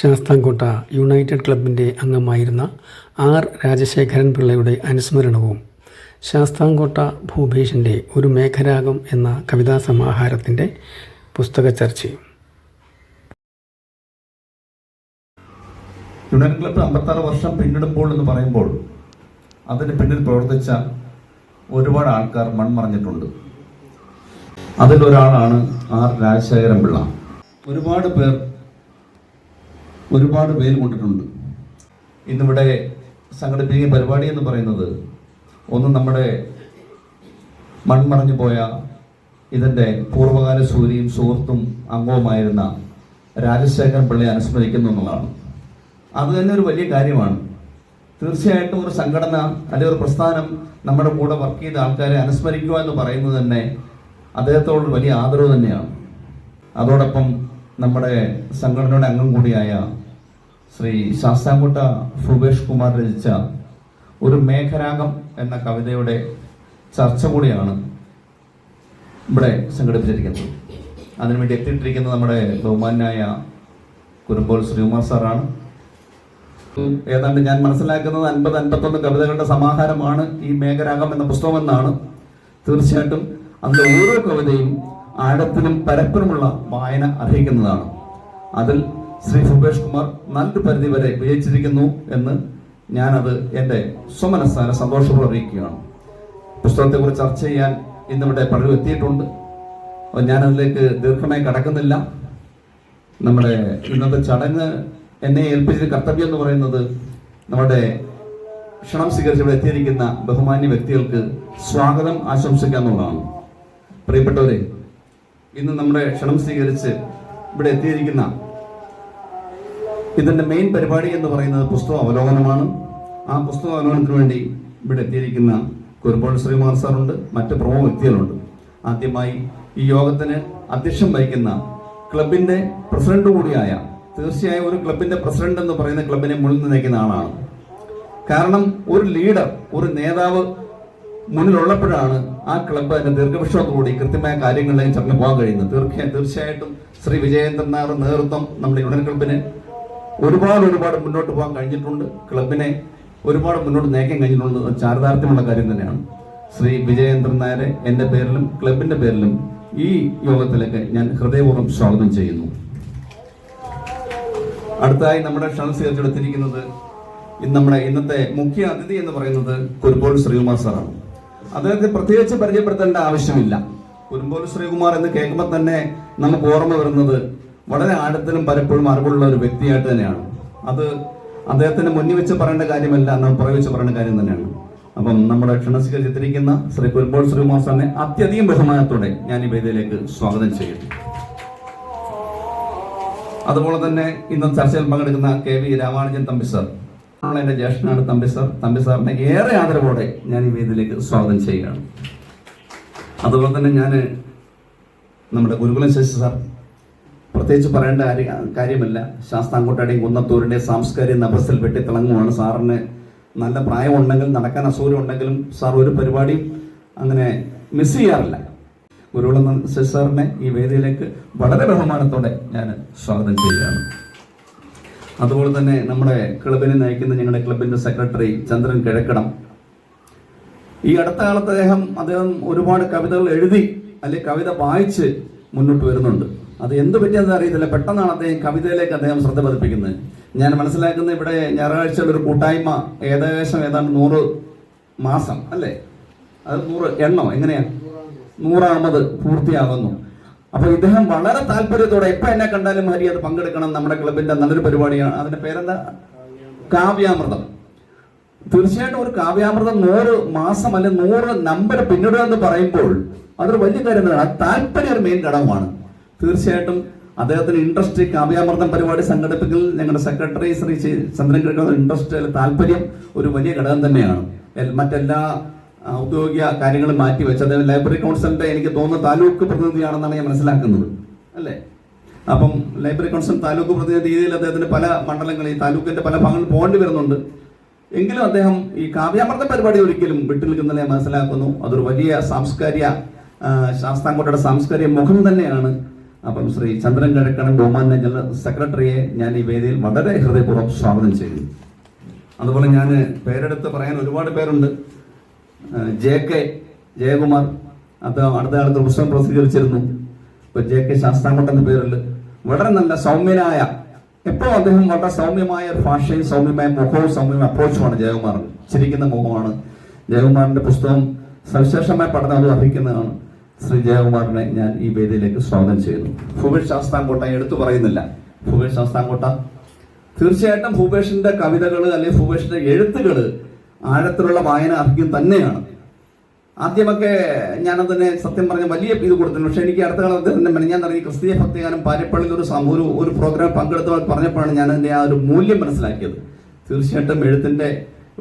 Sasthamkotta United ക്ലബിന്റെ അംഗമായിരുന്ന R. Rajasekharan പിള്ളയുടെ അനുസ്മരണവും ശാസ്താംകോട്ട ഭൂപേഷിന്റെ ഒരു മേഘരാഗം എന്ന കവിതാ സമാഹാരത്തിന്റെ പുസ്തക ചർച്ചയും. യുണൈറ്റഡ് ക്ലബ്ബ് അമ്പത്താറ് വർഷം പിന്നിടുമ്പോൾ എന്ന് പറയുമ്പോൾ അതിന് പിന്നിൽ പ്രവർത്തിച്ച ഒരുപാട് ആൾക്കാർ മൺമറഞ്ഞിട്ടുണ്ട്. അതിലൊരാളാണ് ആർ. രാജശേഖരൻ പിള്ള. ഒരുപാട് പേർ ഒരുപാട് പേര് കൊണ്ടിട്ടുണ്ട്. ഇന്നിവിടെ സംഘടിപ്പിക്കുന്ന പരിപാടി എന്ന് പറയുന്നത് ഒന്ന് നമ്മുടെ മൺമറഞ്ഞു പോയ ഇതിന്റെ പൂർവകാല സൂര്യയും സുഹൃത്തും അംഗവുമായിരുന്ന രാജശേഖരൻ പിള്ളയെ അനുസ്മരിക്കുന്നു എന്നുള്ളതാണ്. അത് തന്നെ ഒരു വലിയ കാര്യമാണ്. തീർച്ചയായിട്ടും ഒരു സംഘടന അല്ലെങ്കിൽ ഒരു പ്രസ്ഥാനം നമ്മുടെ കൂടെ വർക്ക് ചെയ്ത ആൾക്കാരെ അനുസ്മരിക്കുക എന്ന് പറയുന്നത് തന്നെ അദ്ദേഹത്തോട് വലിയ ആദരവ് തന്നെയാണ്. അതോടൊപ്പം നമ്മുടെ സംഘടനയുടെ അംഗം കൂടിയായ ശ്രീ ശാസ്താംകോട്ട ഭൂപേഷ് കുമാർ രചിച്ച ഒരു മേഘരാഗം എന്ന കവിതയുടെ ചർച്ച കൂടിയാണ് ഇവിടെ സംഘടിപ്പിച്ചിരിക്കുന്നത്. അതിനുവേണ്ടി എത്തിയിട്ടിരിക്കുന്നത് നമ്മുടെ ബഹുമാനായ കുരുമ്പോൾ ശ്രീകുമാർ സാറാണ്. ഏതാണ്ട് ഞാൻ മനസ്സിലാക്കുന്നത് അൻപത് അൻപത്തൊന്ന് കവിതകളുടെ സമാഹാരമാണ് ഈ മേഘരാഗം എന്ന പുസ്തകം എന്നാണ് തീർച്ചയായിട്ടും അതിന്റെ ഓരോ കവിതയും ആഴത്തിലും പരപ്പിലുമുള്ള വായന അർഹിക്കുന്നതാണ്. അതിൽ ശ്രീ ഭൂപേഷ് കുമാർ നല്ല പരിധി വരെ വിജയിച്ചിരിക്കുന്നു എന്ന് ഞാനത് എന്റെ സ്വമനസ്സാന സന്തോഷപൂർവം അറിയിക്കുകയാണ്. പുസ്തകത്തെക്കുറിച്ച് ചർച്ച ചെയ്യാൻ ഇന്നിവിടെ പലരും എത്തിയിട്ടുണ്ട് അപ്പോൾ ഞാനതിലേക്ക് ദീർഘമായി കടക്കുന്നില്ല. നമ്മുടെ ഇന്നത്തെ ചടങ്ങ് എന്നെ ഏൽപ്പിച്ച കർത്തവ്യം എന്ന് പറയുന്നത് നമ്മുടെ ക്ഷണം സ്വീകരിച്ച് ഇവിടെ എത്തിയിരിക്കുന്ന ബഹുമാന്യ വ്യക്തികൾക്ക് സ്വാഗതം ആശംസിക്കുക എന്നുള്ളതാണ്. പ്രിയപ്പെട്ടവരെ ഇന്ന് നമ്മുടെ ക്ഷണം സ്വീകരിച്ച് ഇവിടെ എത്തിയിരിക്കുന്ന ഇതിന്റെ മെയിൻ പരിപാടി എന്ന് പറയുന്നത് പുസ്തക അവലോകനമാണ്. ആ പുസ്തക അവലോകനത്തിന് വേണ്ടി ഇവിടെ എത്തിയിരിക്കുന്ന കുരുമ്പോൾ ശ്രീമാർ സാറുണ്ട് മറ്റ് പ്രമുഖ വ്യക്തികളുണ്ട്. ആദ്യമായി ഈ യോഗത്തിന് അധ്യക്ഷം വഹിക്കുന്ന ക്ലബിന്റെ പ്രസിഡന്റ് കൂടിയായ തീർച്ചയായും ഒരു ക്ലബിന്റെ പ്രസിഡന്റ് എന്ന് പറയുന്ന ക്ലബിനെ മുന്നിൽ നയിക്കുന്ന ആളാണ്. കാരണം ഒരു ലീഡർ ഒരു നേതാവ് മുന്നിലുള്ളപ്പോഴാണ് ആ ക്ലബ്ബ് അതിന്റെ ദീർഘവൃക്ഷത്തോടുകൂടി കൃത്യമായ കാര്യങ്ങളിലേക്ക് ചടങ്ങ് പോകാൻ കഴിയുന്നത്. തീർച്ചയായും തീർച്ചയായിട്ടും ശ്രീ വിജയേന്ദ്രൻ നായർ നേതൃത്വം നമ്മുടെ യുണൻ ക്ലബിന് ഒരുപാട് ഒരുപാട് മുന്നോട്ട് പോകാൻ കഴിഞ്ഞിട്ടുണ്ട്. ക്ലബിനെ ഒരുപാട് മുന്നോട്ട് നയിക്കാൻ കഴിഞ്ഞിട്ടുണ്ട്. ചാരിതാർത്ഥ്യമുള്ള കാര്യം തന്നെയാണ്. ശ്രീ വിജയേന്ദ്രൻ നായരെ എന്റെ പേരിലും ക്ലബിന്റെ പേരിലും ഈ യോഗത്തിലേക്ക് ഞാൻ ഹൃദയപൂർവം സ്വാഗതം ചെയ്യുന്നു. അടുത്തതായി നമ്മുടെ ക്ഷണം സ്വീകരിച്ചെടുത്തിരിക്കുന്നത് നമ്മുടെ ഇന്നത്തെ മുഖ്യ അതിഥി എന്ന് പറയുന്നത് കുരുമ്പോൾ ശ്രീകുമാർ സാറാണ്. അദ്ദേഹത്തെ പ്രത്യേകിച്ച് പരിചയപ്പെടുത്തേണ്ട ആവശ്യമില്ല. കുരുമ്പോൾ ശ്രീകുമാർ എന്ന് കേൾക്കുമ്പോൾ തന്നെ നമുക്ക് ഓർമ്മ വരുന്നത് വളരെ ആഴത്തിലും പലപ്പോഴും അറിവുള്ള ഒരു വ്യക്തിയായിട്ട് തന്നെയാണ്. അത് അദ്ദേഹത്തിന് മുന്നിൽ വെച്ച് പറയേണ്ട കാര്യമല്ല നമ്മൾ പുറകെ വെച്ച് പറയേണ്ട കാര്യം തന്നെയാണ്. അപ്പം നമ്മുടെ ക്ഷണസ്വീകരിച്ചിരിക്കുന്ന ശ്രീ കുരുമ്പോൾ ശ്രീകുമാർ സാറിനെ അത്യധികം ബഹുമാനത്തോടെ ഞാൻ ഈ വേദിയിലേക്ക് സ്വാഗതം ചെയ്യുന്നു. അതുപോലെ തന്നെ ഇന്ന് ചർച്ചയിൽ പങ്കെടുക്കുന്ന K V Ramanujan Thampi sir. എന്റെ ജ്യേഷ്ഠനാണ് തമ്പി സാർ. തമ്പി സാറിനെ ഏറെ ആദരവോടെ ഞാൻ ഈ വേദിയിലേക്ക് സ്വാഗതം ചെയ്യുകയാണ്. അതുപോലെ തന്നെ ഞാൻ നമ്മുടെ ഗുരുകുലം ശശി സാർ പ്രത്യേകിച്ച് പറയേണ്ട കാര്യ- കാര്യമല്ല. ശാസ്താംകോട്ടയുടെയും കുന്നത്തൂരിന്റെയും സാംസ്കാരിക നഭസിൽ തിളങ്ങുകയാണ് സാറിന് നല്ല പ്രായമുണ്ടെങ്കിൽ നടക്കാൻ അസൂരമുണ്ടെങ്കിലും സാർ ഒരു പരിപാടി അങ്ങനെ മിസ് ചെയ്യാറില്ല. ഗുരുകുളം ശശി സാറിനെ ഈ വേദിയിലേക്ക് വളരെ ബഹുമാനത്തോടെ ഞാൻ സ്വാഗതം ചെയ്യുകയാണ്. അതുപോലെ തന്നെ നമ്മുടെ ക്ലബിനെ നയിക്കുന്ന ഞങ്ങളുടെ ക്ലബിന്റെ സെക്രട്ടറി ചന്ദ്രൻ കിഴക്കണം ഈ അടുത്ത കാലത്ത് അദ്ദേഹം അദ്ദേഹം ഒരുപാട് കവിതകൾ എഴുതി അല്ലെങ്കിൽ കവിത വായിച്ച് മുന്നോട്ട് വരുന്നുണ്ട്. അത് എന്ത് പറ്റിയെന്ന് അറിയത്തില്ല. പെട്ടെന്നാണ് അദ്ദേഹം കവിതയിലേക്ക് അദ്ദേഹം ശ്രദ്ധ പതിപ്പിക്കുന്നത്. ഞാൻ മനസ്സിലാക്കുന്ന ഇവിടെ ഞായറാഴ്ച ഒരു കൂട്ടായ്മ ഏകദേശം ഏതാണ്ട് നൂറ് മാസം അല്ലേ? അത് നൂറ് എണ്ണോ? എങ്ങനെയാ? നൂറാമത് പൂർത്തിയാകുന്നു. അപ്പൊ ഇദ്ദേഹം വളരെ താല്പര്യത്തോടെ എപ്പോ എന്നെ കണ്ടാലും ഹരി അത് പങ്കെടുക്കണം. നമ്മുടെ ക്ലബിന്റെ നല്ലൊരു പരിപാടിയാണ്. അതിന്റെ പേരെന്താ? കാവ്യാമൃതം. തീർച്ചയായിട്ടും ഒരു കാവ്യാമൃതം നൂറ് മാസം അല്ലെ നൂറ് നമ്പർ പിന്നിടുക എന്ന് പറയുമ്പോൾ അതൊരു വലിയ കാര്യം തന്നെയാണ് താല്പര്യം ഒരു മെയിൻ ഘടകമാണ്. തീർച്ചയായിട്ടും അദ്ദേഹത്തിന് ഇൻട്രസ്റ്റ് കാവ്യാമൃതം പരിപാടി സംഘടിപ്പിക്കൽ ഞങ്ങളുടെ സെക്രട്ടറി ശ്രീ ചന്ദ്രൻ കിഴക്കുന്ന ഇൻട്രസ്റ്റ് താല്പര്യം ഒരു വലിയ ഘടകം തന്നെയാണ്. മറ്റെല്ലാ ഔദ്യോഗിക കാര്യങ്ങളും മാറ്റി വെച്ച് അദ്ദേഹം ലൈബ്രറി കൗൺസിലിന്റെ എനിക്ക് തോന്നുന്ന താലൂക്ക് പ്രതിനിധിയാണെന്നാണ് ഞാൻ മനസ്സിലാക്കുന്നത്. അല്ലേ? അപ്പം ലൈബ്രറി കൗൺസിൽ താലൂക്ക് പ്രതിനിധി രീതിയിൽ അദ്ദേഹത്തിന് പല മണ്ഡലങ്ങളിൽ താലൂക്കിന്റെ പല ഭാഗങ്ങളിൽ പോകേണ്ടി വരുന്നുണ്ട്. എങ്കിലും അദ്ദേഹം ഈ കാവ്യാമൃത പരിപാടി ഒരിക്കലും വിട്ടുനിൽക്കുന്നതിനെ ഞാൻ മനസ്സിലാക്കുന്നു. അതൊരു വലിയ സാംസ്കാരിക ശാസ്താംകോട്ടയുടെ സാംസ്കാരിക മുഖം തന്നെയാണ്. അപ്പം ശ്രീ ചന്ദ്രൻ കിഴക്കണം ബഹുമാന്യ ജനറൽ സെക്രട്ടറിയെ ഞാൻ ഈ വേദിയിൽ വളരെ ഹൃദയപൂർവം സ്വാഗതം ചെയ്യുന്നു. അതുപോലെ ഞാൻ പേരെടുത്ത് പറയാൻ ഒരുപാട് പേരുണ്ട്. ജെ കെ ജയകുമാർ അത് അടുത്ത കാലത്ത് പുസ്തകം പ്രസിദ്ധീകരിച്ചിരുന്നു. ഇപ്പൊ ജെ കെ ശാസ്താംകോട്ട എന്ന പേരിൽ വളരെ നല്ല സൗമ്യനായ എപ്പോഴും അദ്ദേഹം വളരെ സൗമ്യമായ ഭാഷയും സൗമ്യമായ മുഖവും സൗമ്യമായ അപ്രോച്ചുമാണ് ജയകുമാറിന്. ചിരിക്കുന്ന മുഖമാണ്. ജയകുമാറിന്റെ പുസ്തകം സവിശേഷമായ പഠനം അത് അർഹിക്കുന്നതാണ് ശ്രീ ജയകുമാറിനെ ഞാൻ ഈ വേദിയിലേക്ക് സ്വാഗതം ചെയ്യുന്നു. ഭൂപേഷ് ശാസ്താംകോട്ട എടുത്തു പറയുന്നില്ല. ഭൂപേഷ് ശാസ്താംകോട്ട? തീർച്ചയായിട്ടും ഭൂപേഷിന്റെ കവിതകൾ അല്ലെങ്കിൽ ഭൂപേഷിന്റെ എഴുത്തുകൾ ആഴത്തിലുള്ള വായന അർഹിക്കും തന്നെയാണ്. ആദ്യമൊക്കെ ഞാനതിനെ സത്യം പറഞ്ഞ വലിയ ഇത് കൊടുത്തിട്ടുണ്ട്. പക്ഷെ എനിക്ക് അടുത്ത കാലത്ത് തന്നെ ഞാൻ തുടങ്ങി ക്രിസ്തീയ ഭക്തിഗാനം പാരിപ്പള്ളിയിൽ ഒരു ഒരു ഒരു പ്രോഗ്രാം പങ്കെടുത്തവർ പറഞ്ഞപ്പോഴാണ് ഞാൻ അതിന്റെ ആ ഒരു മൂല്യം മനസ്സിലാക്കിയത്. തീർച്ചയായിട്ടും എഴുത്തിന്റെ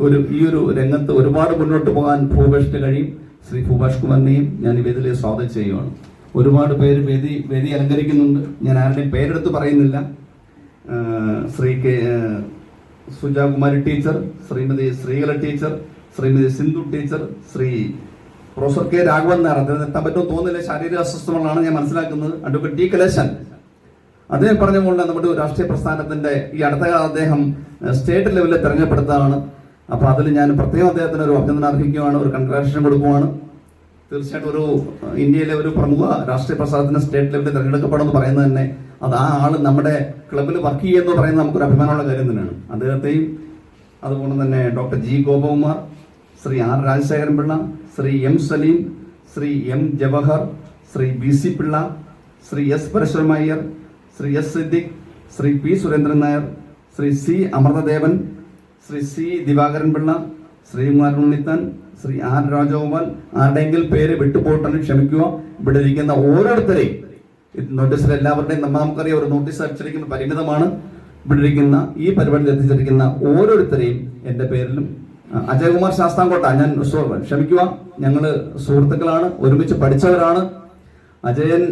ഒരു ഈ ഒരു രംഗത്ത് ഒരുപാട് മുന്നോട്ട് പോകാൻ ഭൂപേഷിന് കഴിയും. ശ്രീ ഭൂഭാഷ് കുമാറിനെയും ഞാൻ ഈ വേദിയിലേക്ക് സ്വാഗതം ചെയ്യുകയാണ് ഒരുപാട് പേര് വേദി വേദി അലങ്കരിക്കുന്നുണ്ട്. ഞാൻ ആരുടെയും പേരെടുത്ത് പറയുന്നില്ല. Shri K Sujakumari teacher Shrimati Sreekala teacher Shrimati Sindhu teacher Shri professor K Raghavan Nair. അദ്ദേഹം എത്താൻ പറ്റുമോ തോന്നുന്നില്ല. ശാരീരിക അസ്വസ്ഥകളാണ് ഞാൻ മനസ്സിലാക്കുന്നത്. Advocate T Kaleshan. അദ്ദേഹം പറഞ്ഞ പോലെ നമ്മുടെ രാഷ്ട്രീയ പ്രസ്ഥാനത്തിന്റെ ഈ അടുത്ത കാലം അദ്ദേഹം സ്റ്റേറ്റ് ലെവലിൽ തെരഞ്ഞെടുപ്പെടുത്താണ് അപ്പൊ അതിൽ ഞാൻ പ്രത്യേകം അദ്ദേഹത്തിന് ഒരു അഭിനന്ദനം അർഹിക്കുകയാണ് ഒരു കൺഗ്രാറ്റുലേഷൻ കൊടുക്കുവാണ് തീർച്ചയായിട്ടും ഒരു ഇന്ത്യയിലെ ഒരു പ്രമുഖ രാഷ്ട്രീയ പ്രസ്ഥാനത്തിന് സ്റ്റേറ്റ് ലെവലിൽ തിരഞ്ഞെടുക്കപ്പെടുമെന്ന് പറയുന്നത് തന്നെ അത് ആ ആൾ നമ്മുടെ ക്ലബിൽ വർക്ക് ചെയ്യുമെന്ന് പറയുന്നത് നമുക്കൊരു അഭിമാനമുള്ള കാര്യം തന്നെയാണ്. അദ്ദേഹത്തെയും അതുപോലെ തന്നെ doctor G Gopakumar Shri R Rajasekharan Pillai Shri M Salim Shri M Jawahar Shri B C Pillai Shri S Parasuramaiyer Shri S Siddique Shri P Surendran Nair Shri C Amruthadevan Shri C Divakaran Pillai Shri Unnithan Shri R Rajagopal ആരുടെയെങ്കിലും പേര് വിട്ടുപോട്ടെന്ന് ക്ഷമിക്കുക. ഇവിടെ ഇരിക്കുന്ന ഓരോരുത്തരെയും നോട്ടീസിൽ എല്ലാവരുടെയും നമ്മ നമുക്കറിയാം ഒരു നോട്ടീസ് അടിച്ചിരിക്കുന്ന പരിമിതമാണ്. ഇവിടെ ഇരിക്കുന്ന ഈ പരിപാടിയിൽ എത്തിച്ചിരിക്കുന്ന ഓരോരുത്തരെയും എന്റെ പേരിലും അജയകുമാർ ശാസ്താംകോട്ട ഞാൻ ക്ഷമിക്കുക. ഞങ്ങൾ സുഹൃത്തുക്കളാണ് ഒരുമിച്ച് പഠിച്ചവരാണ്. അജയൻ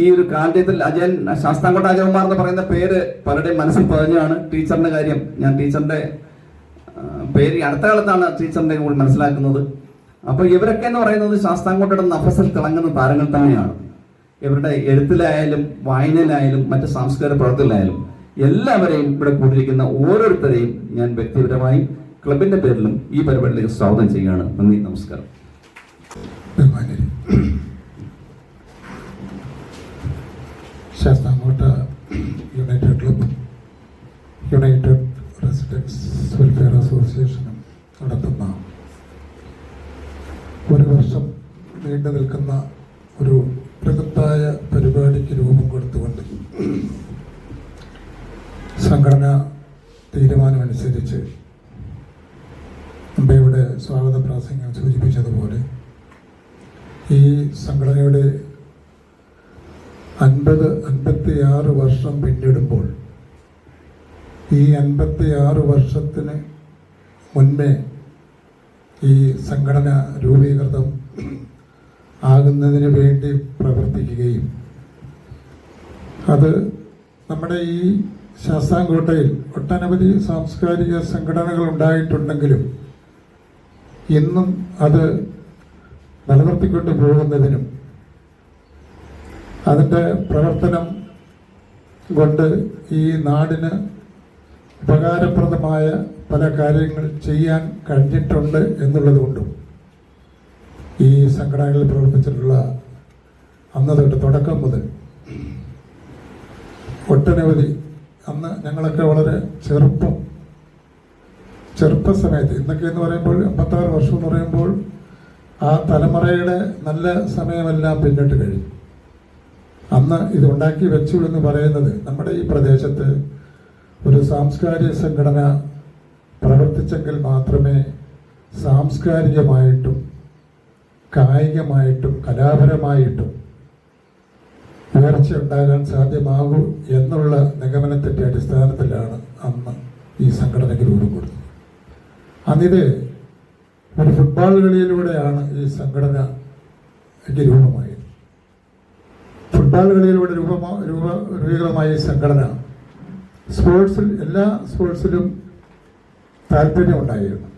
ഈ ഒരു കാലത്തിൽ അജയൻ ശാസ്താംകോട്ട അജയകുമാർ എന്ന് പറയുന്ന പേര് പലരുടെയും മനസ്സിൽ പതിഞ്ഞാണ് ടീച്ചറിന്റെ കാര്യം ഞാൻ ടീച്ചറിന്റെ പേര് അടുത്ത കാലത്താണ് ടീച്ചറിന്റെ കൂടി മനസ്സിലാക്കുന്നത്. അപ്പോൾ ഇവരൊക്കെ എന്ന് പറയുന്നത് ശാസ്താംകോട്ടയുടെ നഫസിൽ തിളങ്ങുന്ന താരങ്ങൾ തന്നെയാണ്. ഇവരുടെ എഴുത്തിലായാലും വായനയിലായാലും മറ്റ് സാംസ്കാരിക പ്രവർത്തനത്തിലായാലും എല്ലാവരെയും ഇവിടെ കൂടിയിരിക്കുന്ന ഓരോരുത്തരെയും ഞാൻ വ്യക്തിപരമായി ക്ലബിന്റെ പേരിലും ഈ പരിപാടിയിലേക്ക് സ്വാഗതം ചെയ്യുകയാണ്. നന്ദി നമസ്കാരം ബഹുമാനരി ശാസ്താംകോട്ട യുണൈറ്റഡ് ക്ലബും യുണൈറ്റഡ് റെസിഡൻസ് വെൽഫെയർ അസോസിയേഷനും നടത്തുന്ന ഒരു വർഷം നീണ്ടു നിൽക്കുന്ന ഒരു ബൃഹത്തായ പരിപാടിക്ക് രൂപം കൊടുത്തുകൊണ്ട് സംഘടന തീരുമാനമനുസരിച്ച് മുമ്പയുടെ സ്വാഗത പ്രാസംഗം സൂചിപ്പിച്ചതുപോലെ ഈ സംഘടനയുടെ അൻപത് അൻപത്തിയാറ് വർഷം പിന്നിടുമ്പോൾ ഈ അൻപത്തി ആറ് വർഷത്തിന് മുൻപേ ഈ സംഘടന രൂപീകൃതം ആകുന്നതിന് വേണ്ടി പ്രവർത്തിക്കുകയും അത് നമ്മുടെ ഈ ശാസ്താംകോട്ടയിൽ ഒട്ടനവധി സാംസ്കാരിക സംഘടനകൾ ഉണ്ടായിട്ടുണ്ടെങ്കിലും ഇന്നും അത് നിലനിർത്തിക്കൊണ്ട് പോകുന്നതിനും അതിന്റെ പ്രവർത്തനം കൊണ്ട് ഈ നാടിന് ഉപകാരപ്രദമായ പല കാര്യങ്ങൾ ചെയ്യാൻ കഴിഞ്ഞിട്ടുണ്ട് എന്നുള്ളത് കൊണ്ടും ഈ സംഘടനകളിൽ പ്രവർത്തിച്ചിട്ടുള്ള അന്ന് തൊട്ട് തുടക്കം മുതൽ ഒട്ടനവധി അന്ന് ഞങ്ങളൊക്കെ വളരെ ചെറുപ്പം ചെറുപ്പ സമയത്ത് ഇന്നൊക്കെ എന്ന് പറയുമ്പോൾ അമ്പത്താറ് വർഷം എന്ന് പറയുമ്പോൾ ആ തലമുറയുടെ നല്ല സമയമെല്ലാം പിന്നിട്ട് കഴിഞ്ഞു. അന്ന് ഇത് ഉണ്ടാക്കി വെച്ചു എന്ന് പറയുന്നത് നമ്മുടെ ഈ പ്രദേശത്ത് ഒരു സാംസ്കാരിക സംഘടന പ്രവർത്തിച്ചെങ്കിൽ മാത്രമേ സാംസ്കാരികമായിട്ടും കായികമായിട്ടും കലാപരമായിട്ടും ഉയർച്ച ഉണ്ടാകാൻ സാധ്യമാകൂ എന്നുള്ള നിഗമനത്തിന്റെ അടിസ്ഥാനത്തിലാണ് അന്ന് ഈ സംഘടനയ്ക്ക് രൂപം കൊടുത്തത്. അന്നിത് ഒരു ഫുട്ബോൾ കളിയിലൂടെയാണ് ഈ സംഘടന രൂപമായത്. ഫുട്ബോൾ കളിയിലൂടെ രൂപമാ രൂപ രൂപീകൃതമായ ഈ സംഘടന സ്പോർട്സിൽ എല്ലാ സ്പോർട്സിലും താല്പര്യമുണ്ടായിരുന്നു.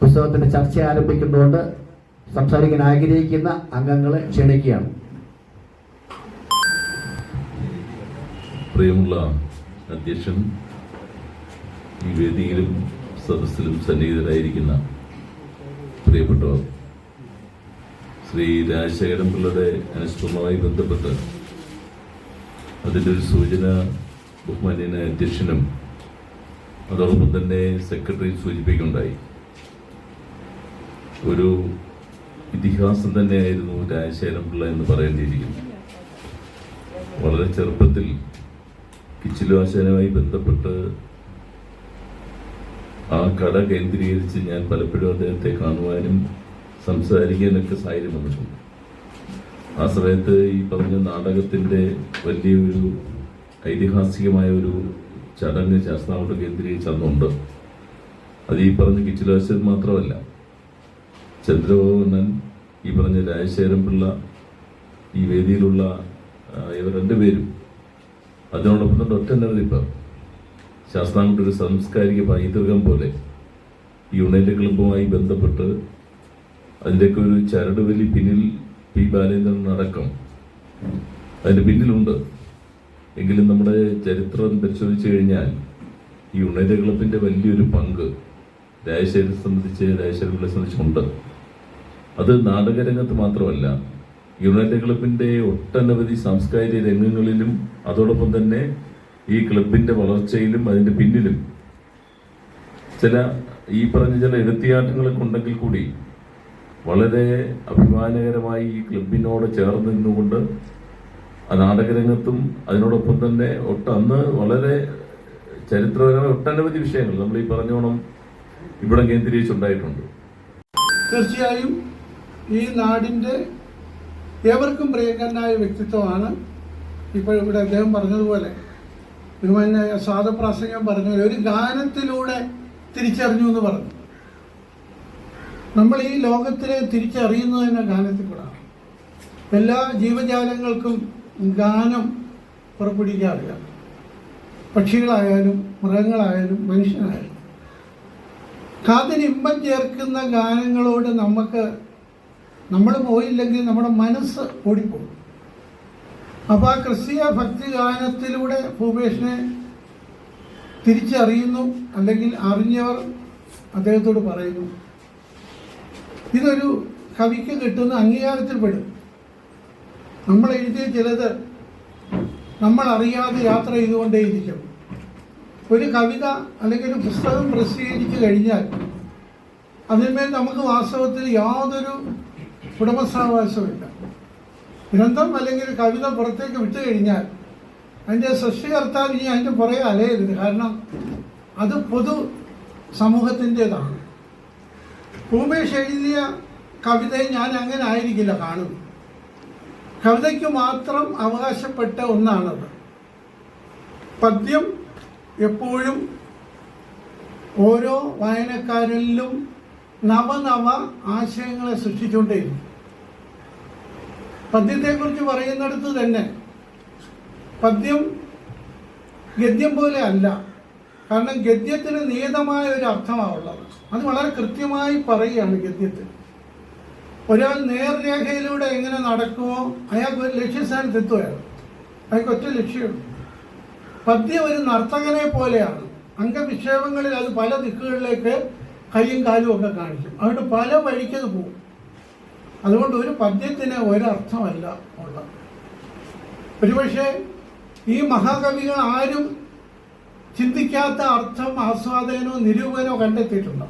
പുസ്തകത്തിന്റെ ചർച്ച ആരംഭിക്കുന്നതുകൊണ്ട് സംസാരിക്കാൻ ആഗ്രഹിക്കുന്ന അംഗങ്ങളെ ക്ഷണിക്കുകയാണ്. പ്രിയമുള്ള അധ്യക്ഷൻ ഈ വേദിയിലും സദസ്സിലും സന്നിഹിതരായിരിക്കുന്ന പ്രിയപ്പെട്ടവർ ശ്രീ രാജശേഖരൻ പിള്ളയുടെ അനുസ്മരണവുമായി ബന്ധപ്പെട്ട് അതിന്റെ ഒരു സൂചന ബഹുമാന്യനായ അധ്യക്ഷനും അതോടൊപ്പം തന്നെ സെക്രട്ടറി സൂചിപ്പിക്കുകയുണ്ടായി. ഒരു ഇതിഹാസം തന്നെയായിരുന്നു രാജശേഖരൻ പിള്ള എന്ന് പറയേണ്ടിയിരിക്കുന്നു. വളരെ ചെറുപ്പത്തിൽ കിച്ചിലുവാശനുമായി ബന്ധപ്പെട്ട് ആ കട കേന്ദ്രീകരിച്ച് ഞാൻ പലപ്പോഴും അദ്ദേഹത്തെ കാണുവാനും സംസാരിക്കാനൊക്കെ സാഹചര്യം വന്നിട്ടുണ്ട്. ആ സമയത്ത് ഈ പറഞ്ഞ നാടകത്തിന്റെ വലിയൊരു ഐതിഹാസികമായ ഒരു ചടങ്ങ് ശാസ്താവോട് കേന്ദ്രീകരിച്ച് അന്നുണ്ട് അത് ഈ പറഞ്ഞ കിച്ചിലാശൻ മാത്രമല്ല ചന്ദ്രബാബുണ്ണൻ ഈ പറഞ്ഞ രാജശേഖരൻ പിള്ള ഈ വേദിയിലുള്ള ഇവർ രണ്ടുപേരും അതിനോടൊപ്പം തന്നെ ഒറ്റനവധി പേർ ശാസ്താംകോട്ട് ഒരു സാംസ്കാരിക പൈതൃകം പോലെ യുണൈറ്റഡ് ക്ലബ്ബുമായി ബന്ധപ്പെട്ട് അതിന്റെയൊക്കെ ഒരു ചരടുവലി പിന്നിൽ പി ബാലേന്ദ്രൻ അടക്കം അതിന്റെ പിന്നിലുണ്ട്. എങ്കിലും നമ്മുടെ ചരിത്രം പരിശോധിച്ചു കഴിഞ്ഞാൽ ഈ യുണൈറ്റഡ് ക്ലബിന്റെ വലിയൊരു പങ്ക് രാജശേഖരനെ സംബന്ധിച്ച് രാജശേഖരനെ സംബന്ധിച്ചുണ്ട് അത് നാടകരംഗത്ത് മാത്രമല്ല യുണൈറ്റഡ് ക്ലബിന്റെ ഒട്ടനവധി സാംസ്കാരിക രംഗങ്ങളിലും അതോടൊപ്പം തന്നെ ഈ ക്ലബിന്റെ വളർച്ചയിലും അതിന്റെ പിന്നിലും ചില ഈ പറഞ്ഞ ചില എടുത്തിയാട്ടങ്ങളൊക്കെ ഉണ്ടെങ്കിൽ കൂടി വളരെ അഭിമാനകരമായി ഈ ക്ലബിനോട് ചേർന്ന് നിന്നുകൊണ്ട് നാടകരംഗത്തും അതിനോടൊപ്പം തന്നെ ഒട്ട അന്ന് വളരെ ചരിത്രപരമായ ഒട്ടനവധി വിഷയങ്ങൾ നമ്മൾ ഈ പറഞ്ഞോണം ഇവിടെ കേന്ദ്രീകരിച്ചുണ്ടായിട്ടുണ്ട്. തീർച്ചയായും ഈ നാടിന്റെ ഏവർക്കും പ്രിയങ്കരനായ വ്യക്തിത്വമാണ് ഇപ്പോൾ ഇവിടെ അദ്ദേഹം പറഞ്ഞതുപോലെ ബഹുമാനായ സ്വാദപ്രാസംഗം പറഞ്ഞ ഒരു ഗാനത്തിലൂടെ തിരിച്ചറിഞ്ഞു എന്ന് പറഞ്ഞു. നമ്മൾ ഈ ലോകത്തിനെ തിരിച്ചറിയുന്നത് തന്നെ ഗാനത്തിൽ കൂടാണ്. എല്ലാ ജീവജാലങ്ങൾക്കും ഗാനം പുറപ്പെടുവിക്കാറില്ല. പക്ഷികളായാലും മൃഗങ്ങളായാലും മനുഷ്യനായാലും. കാതിന് ഇമ്പം ചേർക്കുന്ന ഗാനങ്ങളോട് നമുക്ക് നമ്മൾ പോയില്ലെങ്കിൽ നമ്മുടെ മനസ്സ് ഓടിപ്പോകും. അപ്പോൾ ആ ക്രിസ്തീയ ഭക്തി ഗാനത്തിലൂടെ ഭൂപേഷിനെ തിരിച്ചറിയുന്നു അല്ലെങ്കിൽ അറിഞ്ഞവർ അദ്ദേഹത്തോട് പറയുന്നു. ഇതൊരു കവിക്ക് കിട്ടുന്ന അംഗീകാരത്തിൽപ്പെടും. നമ്മൾ എഴുതിയ ചിലത് നമ്മൾ അറിയാതെ യാത്ര ചെയ്തുകൊണ്ടേയിരിക്കും. ഒരു കവിത അല്ലെങ്കിൽ ഒരു പുസ്തകം പ്രസിദ്ധീകരിച്ചു കഴിഞ്ഞാൽ അതിന്മേൽ നമുക്ക് വാസ്തവത്തിൽ യാതൊരു ഉടമസ്ഥാവകാശമില്ല ഗ്രന്ഥം അല്ലെങ്കിൽ കവിത പുറത്തേക്ക് വിട്ടു കഴിഞ്ഞാൽ അതിന്റെ സൃഷ്ടികർത്താവ് ഇനി അതിന്റെ പുറകെ അലയരുത്. കാരണം അത് പൊതു സമൂഹത്തിന്റെതാണ് ഭൂമേഷ് എഴുതിയ കവിതയെ ഞാൻ അങ്ങനെ ആയിരിക്കില്ല കാണുന്നത്. കവിതയ്ക്ക് മാത്രം അവകാശപ്പെട്ട ഒന്നാണത്. പദ്യം എപ്പോഴും ഓരോ വായനക്കാരിലും നവനവ ആശയങ്ങളെ സൃഷ്ടിച്ചുകൊണ്ടേയിരിക്കും. പദ്യത്തെക്കുറിച്ച് പറയുന്നിടത്ത് തന്നെ പദ്യം ഗദ്യം പോലെ അല്ല. കാരണം ഗദ്യത്തിന് നിയതമായ ഒരു അർത്ഥമാണ് ഉള്ളത് അത് വളരെ കൃത്യമായി പറയുകയാണ് ഗദ്യത്തിൽ. ഒരാൾ നേർരേഖയിലൂടെ എങ്ങനെ നടക്കുമോ അയാൾക്ക് ഒരു ലക്ഷ്യസ്ഥാനത്ത് എത്തുകയാണ് അയാൾക്ക് ഒറ്റ ലക്ഷ്യമുണ്ട് പദ്യം ഒരു നർത്തകനെ പോലെയാണ്. അംഗവിക്ഷേപങ്ങളിൽ അത് പല ദിക്കുകളിലേക്ക് കൈയും കാലും ഒക്കെ കാണിക്കും. അതുകൊണ്ട് പല വഴിക്കത് പോകും. അതുകൊണ്ട് ഒരു പദ്യത്തിന് ഒരർത്ഥമല്ല ഉള്ളത്. ഒരുപക്ഷെ ഈ മഹാകവികൾ ആരും ചിന്തിക്കാത്ത അർത്ഥം ആസ്വാദനോ നിരൂപനോ കണ്ടെത്തിയിട്ടുണ്ടോ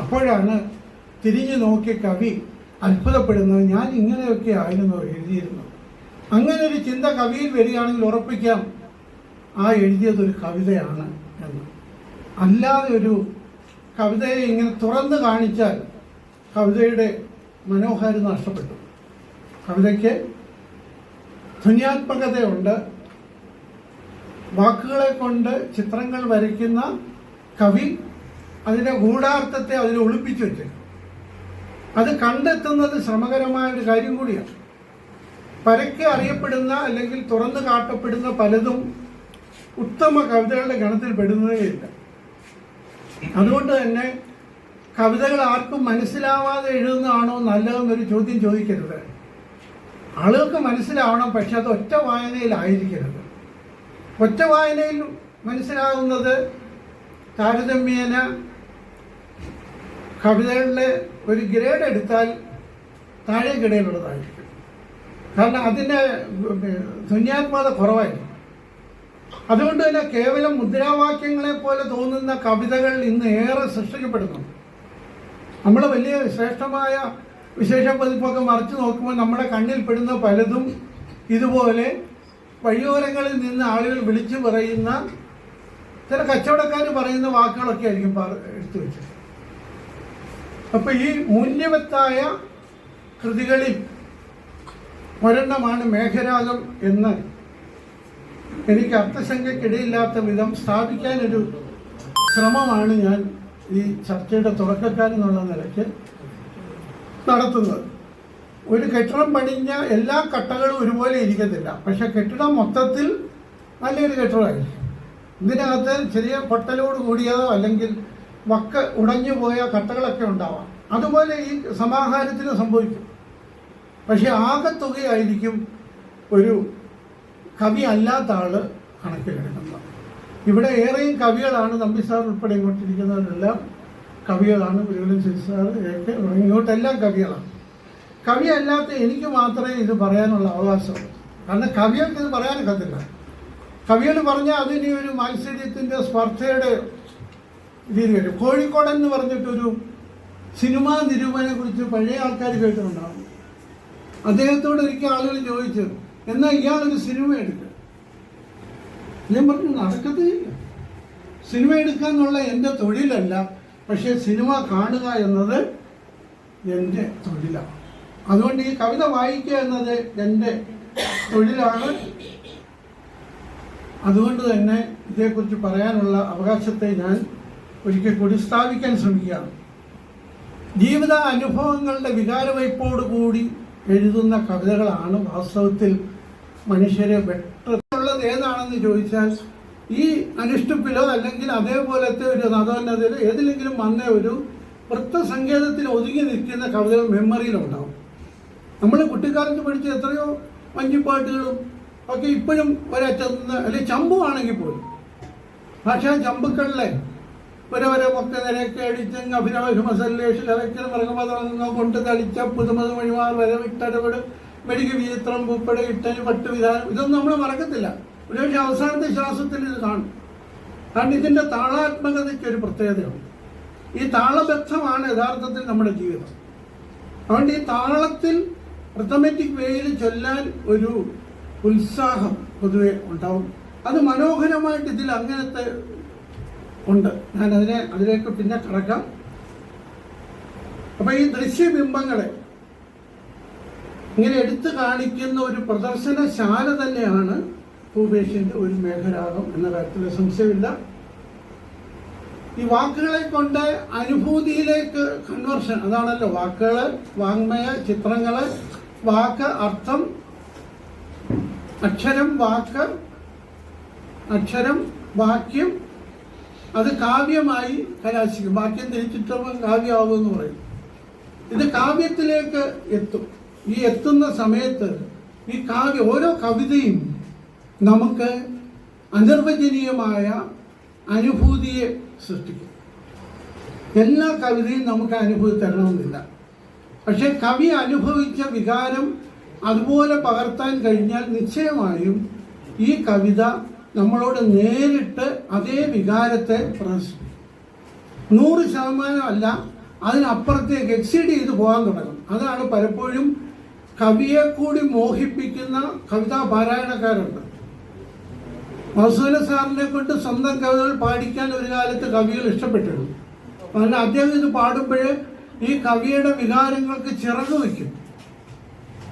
അപ്പോഴാണ് തിരിഞ്ഞു നോക്കിയ കവി അത്ഭുതപ്പെടുന്നത് ഞാൻ ഇങ്ങനെയൊക്കെ ആയിരുന്നു എഴുതിയിരുന്നു. അങ്ങനെ ഒരു ചിന്ത കവിയിൽ വരികയാണെങ്കിൽ ഉറപ്പിക്കാം ആ എഴുതിയതൊരു കവിതയാണ് എന്ന്. അല്ലാതെ ഒരു കവിതയെ ഇങ്ങനെ തുറന്ന് കാണിച്ചാൽ കവിതയുടെ മനോഹാരിത നഷ്ടപ്പെട്ടു. കവിതയ്ക്ക് ധുന്യാത്മകതയുണ്ട് വാക്കുകളെ കൊണ്ട് ചിത്രങ്ങൾ വരയ്ക്കുന്ന കവി അതിന്റെ ഗൂഢാർത്ഥത്തെ അതിൽ ഒളിപ്പിച്ചു വെച്ചിട്ടുണ്ട് അത് കണ്ടെത്തുന്നത് ശ്രമകരമായ ഒരു കാര്യം കൂടിയാണ്. പരക്കെ അറിയപ്പെടുന്ന അല്ലെങ്കിൽ തുറന്നു കാട്ടപ്പെടുന്ന പലതും ഉത്തമ കവിതകളുടെ ഗണത്തിൽ പെടുന്നതേയില്ല. അതുകൊണ്ട് തന്നെ കവിതകൾ ആർക്കും മനസ്സിലാവാതെ എഴുതുന്നതാണോ നല്ലതെന്നൊരു ചോദ്യം ചോദിക്കരുത്. ആളുകൾക്ക് മനസ്സിലാവണം പക്ഷെ അത് ഒറ്റ വായനയിലായിരിക്കരുത്. ഒറ്റ വായനയിൽ മനസ്സിലാകുന്നത് താരതമ്യേന കവിതകളിലെ ഒരു ഗ്രേഡ് എടുത്താൽ താഴെ കിടയിലുള്ളതായിരിക്കും കാരണം അതിന്റെ ധുന്യാത്മാത കുറവായിരിക്കും. അതുകൊണ്ട് തന്നെ കേവലം മുദ്രാവാക്യങ്ങളെ പോലെ തോന്നുന്ന കവിതകൾ ഇന്ന് ഏറെ സൃഷ്ടിക്കപ്പെടുന്നുണ്ട് നമ്മൾ വലിയ ശ്രേഷ്ഠമായ വിശേഷ പതിപ്പൊക്കെ മറിച്ച് നോക്കുമ്പോൾ നമ്മുടെ കണ്ണിൽ പെടുന്ന പലതും ഇതുപോലെ വഴിയോരങ്ങളിൽ നിന്ന് ആളുകൾ വിളിച്ചു പറയുന്ന ചില കച്ചവടക്കാർ പറയുന്ന വാക്കുകളൊക്കെ ആയിരിക്കും എടുത്തു വെച്ചത്. അപ്പൊ ഈ മൂല്യവത്തായ കൃതികളിൽ ഒരെണ്ണമാണ് മേഘരാഗം എന്ന് എനിക്ക് അർത്ഥശങ്കയ്ക്കിടയില്ലാത്ത വിധം സ്ഥാപിക്കാനൊരു ശ്രമമാണ് ഞാൻ ഈ ചർച്ചയുടെ തുടക്കക്കാരെന്നുള്ള നിലയ്ക്ക് നടത്തുന്നത്. ഒരു കെട്ടിടം പണിഞ്ഞ എല്ലാ കട്ടകളും ഒരുപോലെ ഇരിക്കത്തില്ല. പക്ഷെ കെട്ടിടം മൊത്തത്തിൽ നല്ലൊരു കെട്ടിടമായിരിക്കും. ഇതിനകത്ത് ചെറിയ പൊട്ടലോട് കൂടിയതോ അല്ലെങ്കിൽ വക്ക് ഉടഞ്ഞു പോയ കട്ടകളൊക്കെ ഉണ്ടാവാം. അതുപോലെ ഈ സമാഹാരത്തിന് സംഭവിക്കും. പക്ഷേ ആകത്തുകയായിരിക്കും ഒരു കവി അല്ലാത്ത ആൾ കണക്കിലെടുക്കുന്നത് ഇവിടെ ഏറെയും കവികളാണ് നമ്പി സാർ ഉൾപ്പെടെ ഇങ്ങോട്ടിരിക്കുന്നവരെല്ലാം കവികളാണ്. ഗുരുകുലം ശശി സാർ ഒക്കെ ഇങ്ങോട്ടെല്ലാം കവികളാണ്. കവി അല്ലാത്ത എനിക്ക് മാത്രമേ ഇത് പറയാനുള്ള അവകാശമുള്ളൂ കാരണം കവികൾക്ക് ഇത് പറയാനൊക്കത്തില്ല. കവികൾ പറഞ്ഞാൽ അതിനൊരു ഒരു മാത്സര്യത്തിന്റെ സ്പർദ്ധയുടെ രീതിയിൽ വരും കോഴിക്കോടൻ എന്ന് പറഞ്ഞിട്ടൊരു സിനിമാ നിരൂപനെ കുറിച്ച് പഴയ ആൾക്കാർ കേട്ടിട്ടുണ്ടാവും. അദ്ദേഹത്തോട് ഒരിക്കൽ ആളുകൾ ചോദിച്ചു എന്നാൽ ഇയാളൊരു സിനിമ എടുക്കുക ഞാൻ പറഞ്ഞു നടക്കത്തില്ല സിനിമ എടുക്കുക എന്നുള്ള എന്റെ തൊഴിലല്ല പക്ഷേ സിനിമ കാണുക എന്നത് എന്റെ തൊഴിലാണ്. അതുകൊണ്ട് ഈ കവിത വായിക്കുക എന്നത് എന്റെ തൊഴിലാണ്. അതുകൊണ്ട് തന്നെ ഇതേക്കുറിച്ച് പറയാനുള്ള അവകാശത്തെ ഞാൻ ഒരിക്കൽ കൂടി സ്ഥാപിക്കാൻ ശ്രമിക്കുകയാണ്. ജീവിത അനുഭവങ്ങളുടെ വികാരവയ്പോട് കൂടി എഴുതുന്ന കവിതകളാണ് വാസ്തവത്തിൽ മനുഷ്യരെ വെട്ടുള്ളത് ഏതാണെന്ന് ചോദിച്ചാൽ ഈ അനുഷ്ഠിപ്പിലോ അല്ലെങ്കിൽ അതേപോലത്തെ ഒരു നദോന്നതിലോ ഏതിലെങ്കിലും വന്ന ഒരു വൃത്തസങ്കേതത്തിൽ ഒതുങ്ങി നിൽക്കുന്ന കവിതകൾ മെമ്മറിയിലുണ്ടാവും. നമ്മൾ കുട്ടിക്കാലത്ത് പഠിച്ച എത്രയോ വഞ്ചിപ്പാട്ടുകളും ഒക്കെ ഇപ്പോഴും ഒരറ്റത്ത് അല്ലെങ്കിൽ ചമ്പു ആണെങ്കിൽ പോലും. പക്ഷേ ചമ്പുക്കളിലെ ഒരവരെ ഒക്കെ നിരക്കടിച്ച് അഭിനവ മസല്ലേഷ് കലക്കൽ മൃഗപതങ്ങ കൊണ്ട് തളിച്ച പുതുമത് വരെ വിട്ടടപെട് മെഴുകി വിചിത്രം പൂപ്പട ഇട്ടന് പട്ട് വിധാനം ഇതൊന്നും നമ്മൾ മറക്കത്തില്ല. ഒരുപക്ഷെ അവസാനത്തെ ശ്വാസത്തിൽ ഇത് കാണും. കാരണം ഇതിന്റെ താളാത്മകതയ്ക്ക് ഒരു പ്രത്യേകതയുണ്ട്. ഈ താളബദ്ധമാണ് യഥാർത്ഥത്തിൽ നമ്മുടെ ജീവിതം. അതുകൊണ്ട് ഈ താളത്തിൽ റിത്തമെറ്റിക് വേയിൽ ചൊല്ലാൻ ഒരു ഉത്സാഹം പൊതുവെ ഉണ്ടാവും. അത് മനോഹരമായിട്ട് ഇതിൽ അങ്ങനത്തെ ഉണ്ട്. ഞാൻ അതിനെ അതിലേക്ക് പിന്നെ കടക്കാം. അപ്പൊ ഈ ദൃശ്യബിംബങ്ങളെ ഇങ്ങനെ എടുത്തു കാണിക്കുന്ന ഒരു പ്രദർശനശാല തന്നെയാണ് ഭൂപേഷിന്റെ ഒരു മേഘരാഗം എന്ന കാര്യത്തിൽ സംശയമില്ല. ഈ വാക്കുകളെ കൊണ്ട് അനുഭൂതിയിലേക്ക് കൺവേർഷൻ അതാണല്ലോ വാക്കുകൾ വാങ്മയ ചിത്രങ്ങൾ വാക്ക് അർത്ഥം അക്ഷരം വാക്ക് അക്ഷരം വാക്യം അത് കാവ്യമായി കലാശിക്കും. വാക്യം തിരിച്ചിട്ടുമ്പോൾ കാവ്യമാകുമെന്ന് പറയും. ഇത് കാവ്യത്തിലേക്ക് എത്തും. ഈ എത്തുന്ന സമയത്ത് ഈ കാവ്യ ഓരോ കവിതയും നമുക്ക് അനിർവചനീയമായ അനുഭൂതിയെ സൃഷ്ടിക്കും. എല്ലാ കവിതയും നമുക്ക് അനുഭൂതി തരണമെന്നില്ല. പക്ഷെ കവി അനുഭവിച്ച വികാരം അതുപോലെ പകർത്താൻ കഴിഞ്ഞാൽ നിശ്ചയമായും ഈ കവിത നമ്മളോട് നേരിട്ട് അതേ വികാരത്തെ പ്രദർശിപ്പിക്കും നൂറ് ശതമാനം അല്ല അതിനപ്പുറത്തേക്ക് എക്സീഡ് ചെയ്ത് പോകാൻ തുടങ്ങും. അതാണ് പലപ്പോഴും കവിയെ കൂടി മോഹിപ്പിക്കുന്ന കവിതാ പാരായണക്കാരുണ്ട്. മസൂല സാറിനെ കൊണ്ട് സ്വന്തം കവിതകൾ പാടിക്കാൻ ഒരു കാലത്ത് കവികൾ ഇഷ്ടപ്പെട്ടിരുന്നു. കാരണം അദ്ദേഹം ഇത് പാടുമ്പോൾ ഈ കവിയുടെ വികാരങ്ങൾക്ക് ചിറക് വയ്ക്കും.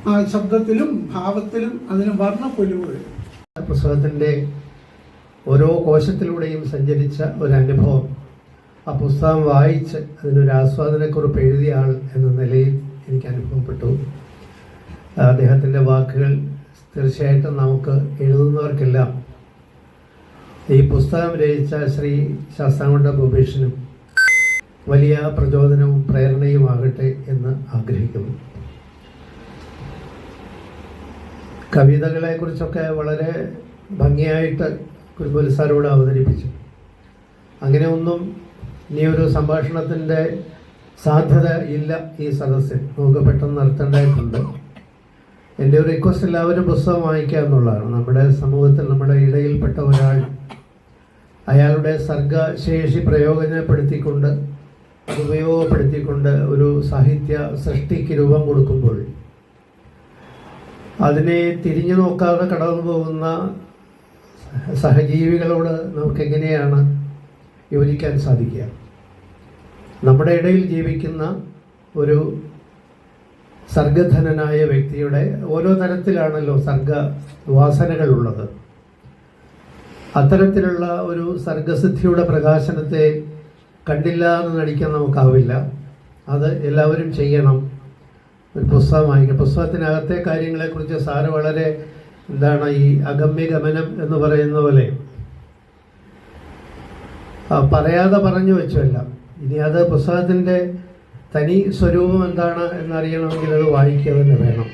ആ ശബ്ദത്തിലും ഭാവത്തിലും അതിന് വർണപ്പൊലിവ് പുസ്തകത്തിന്റെ ഓരോ കോശത്തിലൂടെയും സഞ്ചരിച്ച ഒരു അനുഭവം ആ പുസ്തകം വായിച്ച് അതിനൊരു ആസ്വാദനക്കുറിപ്പ് എഴുതിയ ആൾ എന്ന നിലയിൽ എനിക്ക് അനുഭവപ്പെട്ടു. അദ്ദേഹത്തിന്റെ വാക്കുകൾ തീർച്ചയായിട്ടും നമുക്ക് എഴുതുന്നവർക്കെല്ലാം. ഈ പുസ്തകം രചിച്ച ശ്രീ ശാസ്താംകൊണ്ട ഭൂപേഷനും വലിയ പ്രചോദനവും പ്രേരണയുമാകട്ടെ എന്ന് ആഗ്രഹിക്കുന്നു. കവിതകളെ കുറിച്ചൊക്കെ വളരെ ഭംഗിയായിട്ട് കുരുമ്പോലി സാറോട് അവതരിപ്പിച്ചു. അങ്ങനെ ഒന്നും ഇനി ഒരു സംഭാഷണത്തിന്റെ സാധ്യത ഇല്ല ഈ സദസ്സിൽ. നമുക്ക് പെട്ടെന്ന് നടത്തേണ്ടതായിട്ടുണ്ട്. എന്റെ ഒരു റിക്വസ്റ്റ് എല്ലാവരും പുസ്തകം വായിക്കുക എന്നുള്ളതാണ്. നമ്മുടെ സമൂഹത്തിൽ നമ്മുടെ ഇടയിൽപ്പെട്ട ഒരാൾ അയാളുടെ സർഗശേഷി പ്രയോജനപ്പെടുത്തിക്കൊണ്ട് ഉപയോഗപ്പെടുത്തിക്കൊണ്ട് ഒരു സാഹിത്യ സൃഷ്ടിക്ക് രൂപം കൊടുക്കുമ്പോൾ അതിനെ തിരിഞ്ഞു നോക്കാതെ കടന്നു പോകുന്ന സഹജീവികളോട് നമുക്ക് എങ്ങനെയാണ് യോജിക്കാൻ സാധിക്കുക? നമ്മുടെ ഇടയിൽ ജീവിക്കുന്ന ഒരു സർഗധനനായ വ്യക്തിയുടെ ഓരോ തരത്തിലാണല്ലോ സർഗ വാസനകളുള്ളത് അത്തരത്തിലുള്ള ഒരു സർഗസിദ്ധിയുടെ പ്രകാശനത്തെ കണ്ടില്ല എന്ന് നടിക്കാൻ നമുക്കാവില്ല. അത് എല്ലാവരും ചെയ്യണം. ഒരു പുസ്തകം വായിക്കുക പുസ്തകത്തിനകത്തെ കാര്യങ്ങളെക്കുറിച്ച് സാറ് വളരെ എന്താണ് ഈ അഗമ്യ ഗമനം എന്ന് പറയുന്ന പോലെ? പറയാതെ പറഞ്ഞു വെച്ചല്ല ഇനി അത് പുസ്തകത്തിന്റെ തനി സ്വരൂപം എന്താണ് എന്നറിയണമെങ്കിൽ അത് വായിക്കുക തന്നെ വേണം.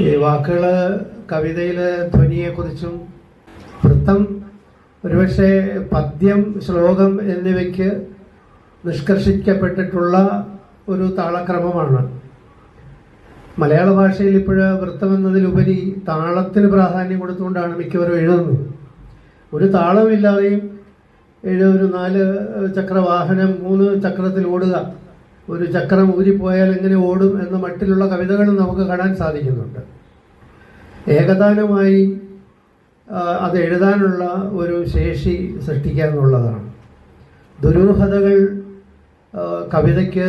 ഈ വാക്കുകൾ കവിതയിലെ ധ്വനിയെക്കുറിച്ചും വൃത്തം ഒരുപക്ഷെ പദ്യം ശ്ലോകം എന്നിവയ്ക്ക് നിഷ്കർഷിക്കപ്പെട്ടിട്ടുള്ള ഒരു താളക്രമമാണ്. മലയാള ഭാഷയിൽ ഇപ്പോഴ് വൃത്തം എന്നതിലുപരി താളത്തിന് പ്രാധാന്യം കൊടുത്തുകൊണ്ടാണ് മിക്കവരും എഴുതുന്നത്. ഒരു താളമില്ലാതെയും ഒരു നാല് ചക്ര വാഹനം മൂന്ന് ചക്രത്തിൽ ഓടുക ഒരു ചക്രം ഊരിപ്പോയാൽ എങ്ങനെ ഓടും എന്ന മട്ടിലുള്ള കവിതകളും നമുക്ക് കാണാൻ സാധിക്കുന്നുണ്ട്. ഏകദാനമായി അത് എഴുതാനുള്ള ഒരു ശേഷി സൃഷ്ടിക്കുക എന്നുള്ളതാണ്. ദുരൂഹതകൾ കവിതയ്ക്ക്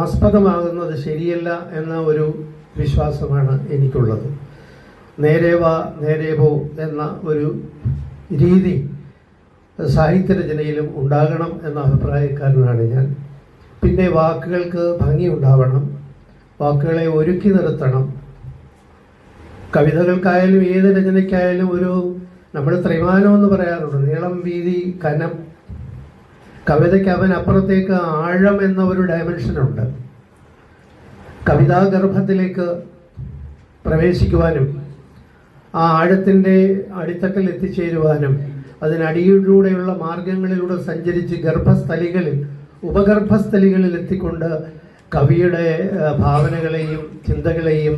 ആസ്പദമാകുന്നത് ശരിയല്ല എന്ന ഒരു വിശ്വാസമാണ് എനിക്കുള്ളത്. നേരെ വാ നേരെ പോ എന്ന ഒരു രീതി സാഹിത്യരചനയിലും ഉണ്ടാകണം എന്ന അഭിപ്രായക്കാരനാണ് ഞാൻ. പിന്നെ വാക്കുകൾക്ക് ഭംഗി ഉണ്ടാവണം വാക്കുകളെ ഒരുക്കി നിർത്തണം. കവിതകൾക്കായാലും ഏത് രചനയ്ക്കായാലും ഒരു നമ്മൾ ത്രിമാനം എന്ന് പറയാറുണ്ട് നീളം വീതി കനം കവിതയ്ക്ക് അവൻ അപ്പുറത്തേക്ക് ആഴം എന്ന ഒരു ഡയമെൻഷനുണ്ട് കവിതാഗർഭത്തിലേക്ക് പ്രവേശിക്കുവാനും ആ ആഴത്തിന്റെ അടിത്തട്ടിൽ എത്തിച്ചേരുവാനും അതിനടിയിലൂടെയുള്ള മാർഗങ്ങളിലൂടെ സഞ്ചരിച്ച് ഗർഭസ്ഥലികളിൽ ഉപഗർഭസ്ഥലികളിൽ എത്തിക്കൊണ്ട് കവിയുടെ ഭാവനകളെയും ചിന്തകളെയും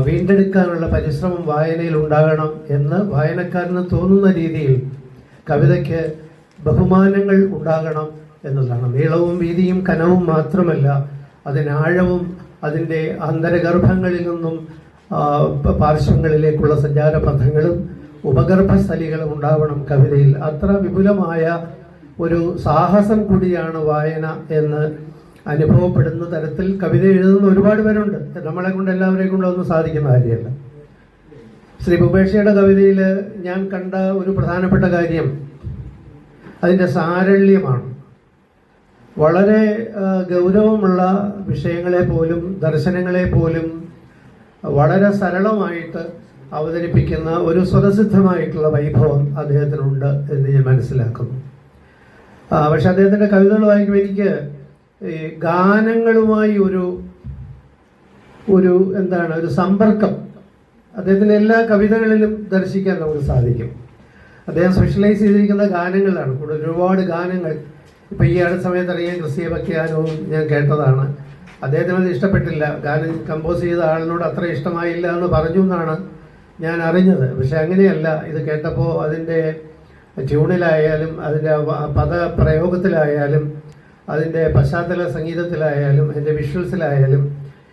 വീണ്ടെടുക്കാനുള്ള പരിശ്രമം വായനയിൽ ഉണ്ടാകണം എന്ന് വായനക്കാരന് തോന്നുന്ന രീതിയിൽ കവിതയ്ക്ക് ബഹുമാനങ്ങൾ ഉണ്ടാകണം എന്നതാണ് നീളവും വീതിയും കനവും മാത്രമല്ല അതിനാഴവും അതിന്റെ അന്തരഗർഭങ്ങളിൽ നിന്നും പാർശ്വങ്ങളിലേക്കുള്ള സഞ്ചാരപഥങ്ങളും ഉപഗർഭസ്ഥലികളും ഉണ്ടാവണം കവിതയിൽ. അത്ര വിപുലമായ ഒരു സാഹസം കൂടിയാണ് വായന എന്ന് അനുഭവപ്പെടുന്ന തരത്തിൽ കവിത എഴുതുന്ന ഒരുപാട് പേരുണ്ട്. നമ്മളെ കൊണ്ട് എല്ലാവരെയും കൊണ്ടൊന്നും സാധിക്കുന്ന കാര്യമല്ല. ശ്രീ ഭൂപേഷയുടെ കവിതയിൽ ഞാൻ കണ്ട ഒരു പ്രധാനപ്പെട്ട കാര്യം അതിന്റെ സാരള്യമാണ്. വളരെ ഗൗരവമുള്ള വിഷയങ്ങളെ പോലും ദർശനങ്ങളെ പോലും വളരെ സരളമായിട്ട് അവതരിപ്പിക്കുന്ന ഒരു സ്വതസിദ്ധമായിട്ടുള്ള വൈഭവം അദ്ദേഹത്തിനുണ്ട് എന്ന് ഞാൻ മനസ്സിലാക്കുന്നു. പക്ഷെ അദ്ദേഹത്തിന്റെ കവിതകൾ വായിക്കുമ്പോൾ എനിക്ക് ഈ ഗാനങ്ങളുമായി ഒരു ഒരു എന്താണ് ഒരു സമ്പർക്കം അദ്ദേഹത്തിന്റെ എല്ലാ കവിതകളിലും ദർശിക്കാൻ നമുക്ക് സാധിക്കും. അദ്ദേഹം സ്പെഷ്യലൈസ് ചെയ്തിരിക്കുന്ന ഗാനങ്ങളാണ്. കൂടുതൽ ഒരുപാട് ഗാനങ്ങൾ. ഇപ്പം ഈ അടുത്ത സമയത്ത് ക്രിസ്തീയ ഭക്തിഗാനവും ഞാൻ കേട്ടതാണ്. അദ്ദേഹത്തിന് അത് ഇഷ്ടപ്പെട്ടില്ല. ഗാനം കമ്പോസ് ചെയ്ത ആളിനോട് അത്ര ഇഷ്ടമായില്ല എന്ന് പറഞ്ഞു എന്നാണ് ഞാൻ അറിഞ്ഞത്. പക്ഷെ അങ്ങനെയല്ല. ഇത് കേട്ടപ്പോൾ അതിന്റെ ട്യൂണിലായാലും അതിന്റെ പദ പദപ്രയോഗത്തിലായാലും അതിന്റെ പശ്ചാത്തല സംഗീതത്തിലായാലും അതിന്റെ വിഷ്വൽസിലായാലും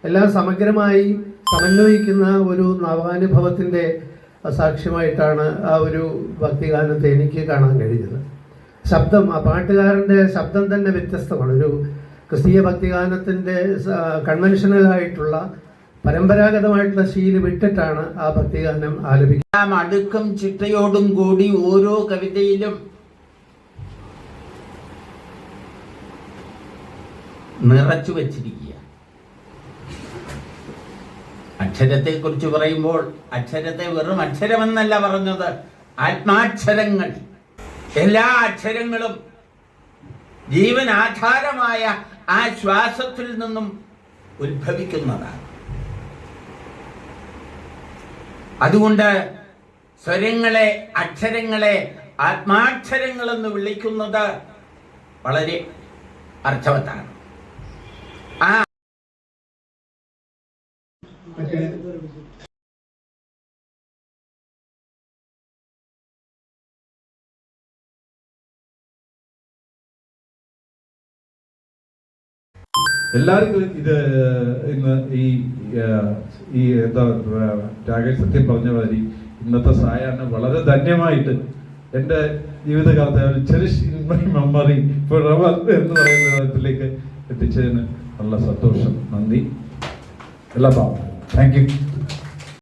എല്ലാം സമഗ്രമായി സമന്വയിക്കുന്ന ഒരു നവാനുഭവത്തിന്റെ സാക്ഷ്യമായിട്ടാണ് ആ ഒരു ഭക്തിഗാനത്തെ എനിക്ക് കാണാൻ കഴിഞ്ഞത്. ശബ്ദം ആ പാട്ടുകാരന്റെ ശബ്ദം തന്നെ വ്യത്യസ്തമാണ്. ഒരു ക്രിസ്തീയ ഭക്തിഗാനത്തിന്റെ കൺവെൻഷനലായിട്ടുള്ള പരമ്പരാഗതമായിട്ടുള്ള ശീലി വിട്ടിട്ടാണ് ആ ഭക്തിഗാനം ആലപിക്കുന്നത്. അടുക്കും ചിട്ടയോടും കൂടി ഓരോ കവിതയിലും. നിറച്ചു വച്ചിരിക്കുക. അക്ഷരത്തെ കുറിച്ച് പറയുമ്പോൾ അക്ഷരത്തെ വെറും അക്ഷരമെന്നല്ല പറഞ്ഞത്. ആത്മാക്ഷരങ്ങൾ. എല്ലാ അക്ഷരങ്ങളും ജീവൻ ആധാരമായ ആ ശ്വാസത്തിൽ നിന്നും ഉത്ഭവിക്കുന്നതാണ്. അതുകൊണ്ട് സ്വരങ്ങളെ അക്ഷരങ്ങളെ ആത്മാക്ഷരങ്ങൾ എന്ന് വിളിക്കുന്നത് വളരെ അർത്ഥവത്താണ്. ആ എല്ലാവർക്കും ഇത് ഇന്ന് ഈ ഈ എന്താ രാകേഷ് സത്യം പറഞ്ഞ മാതിരി ഇന്നത്തെ സായാഹ്ന വളരെ ധന്യമായിട്ട് എന്റെ ജീവിതകാലത്തെ ഒരു മൈ മെമ്മറി എന്ന് പറയുന്ന തരത്തിലേക്ക് എത്തിച്ചതിന് നല്ല സന്തോഷം. നന്ദി. എല്ലാ താങ്ക് യു